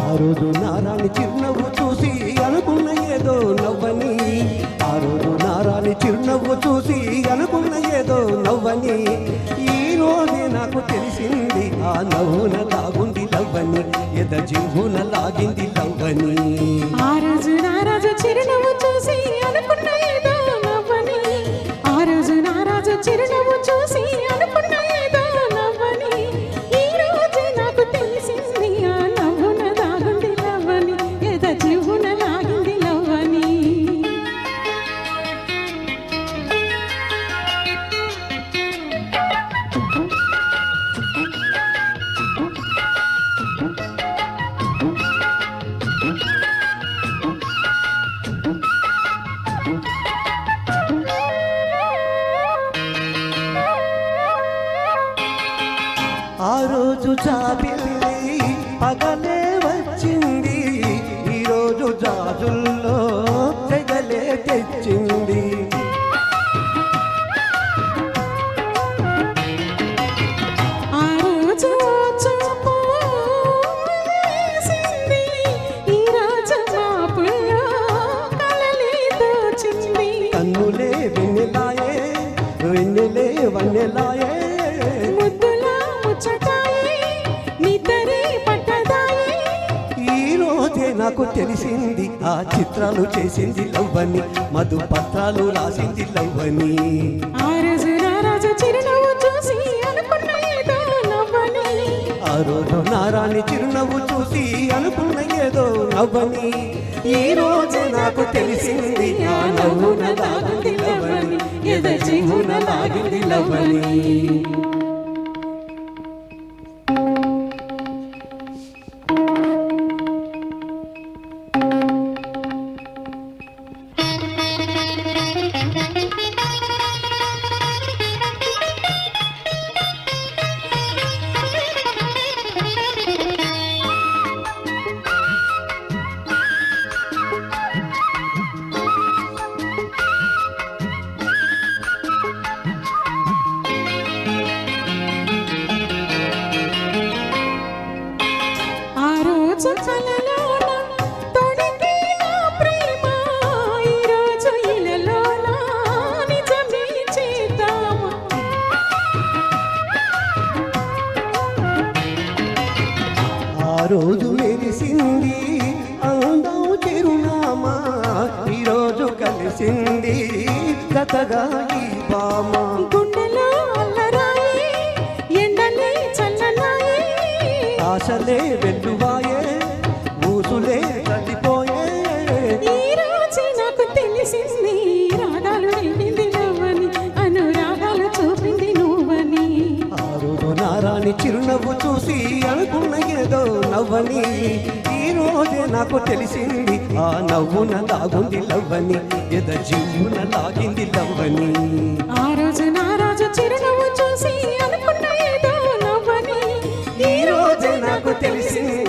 ఆ రోజు నారాణి చిరునవ్వు చూసి అనుకున్న ఏదో నవ్వని. ఆ రోజు నారాణి చిరునవ్వు చూసి అనుకున్న ఏదో నవ్వని. ఈ రోజే నాకు తెలిసింది ఆ నవ్వున లాగుంది లవ్వని ఎద జిహున లాగింది లవ్వని ఆ రోజు నా రోజు చిరునవ్వు చూసి అనుకున్న ఏదో నవ్వని. ఆ రోజు నా చిరునవ్వు చూసి రోజు జాబిల్లి పగలే వచ్చింది. ఈరోజు జాజుల్లో తెగలే తెచ్చింది. నాకు తెలిసింది ఆ చిత్రాలు చేసింది లవ్వని మధు పత్రాలు రాసింది లవ్వని. ఆ రోజు నా రాజు చిరునవ్వు చూసి అనుకున్న ఏదో నవ్వని. ఆ రోజు నారాణి చిరునవ్వు చూసి అనుకున్న ఏదో నవ్వని. ఈ రోజే నాకు తెలిసింది ఆ నవ్వున లాగింది లవ్వని ఎద లాగింది లవ్వని. రోజు మెరిసింది అందం చిరునామా ఈరోజు కలిసింది. కథగా ఈ బామ గుండెలో అల్లరాయి ఎండలే చల్లనాయి. ఆశలే వెల్లువాయే నారాణి చిరునవ్వు చూసి అనుకున్న ఏదో నవ్వని. ఈ రోజే నాకు తెలిసింది ఆ నవ్వున లాగుంది లవ్వని. ఎద జీవున లాగింది లవ్వని. ఆ రోజు నా రాజు చిరునవ్వు చూసి అనుకున్న ఏదో నవ్వని. ఈ రోజే నాకు తెలిసింది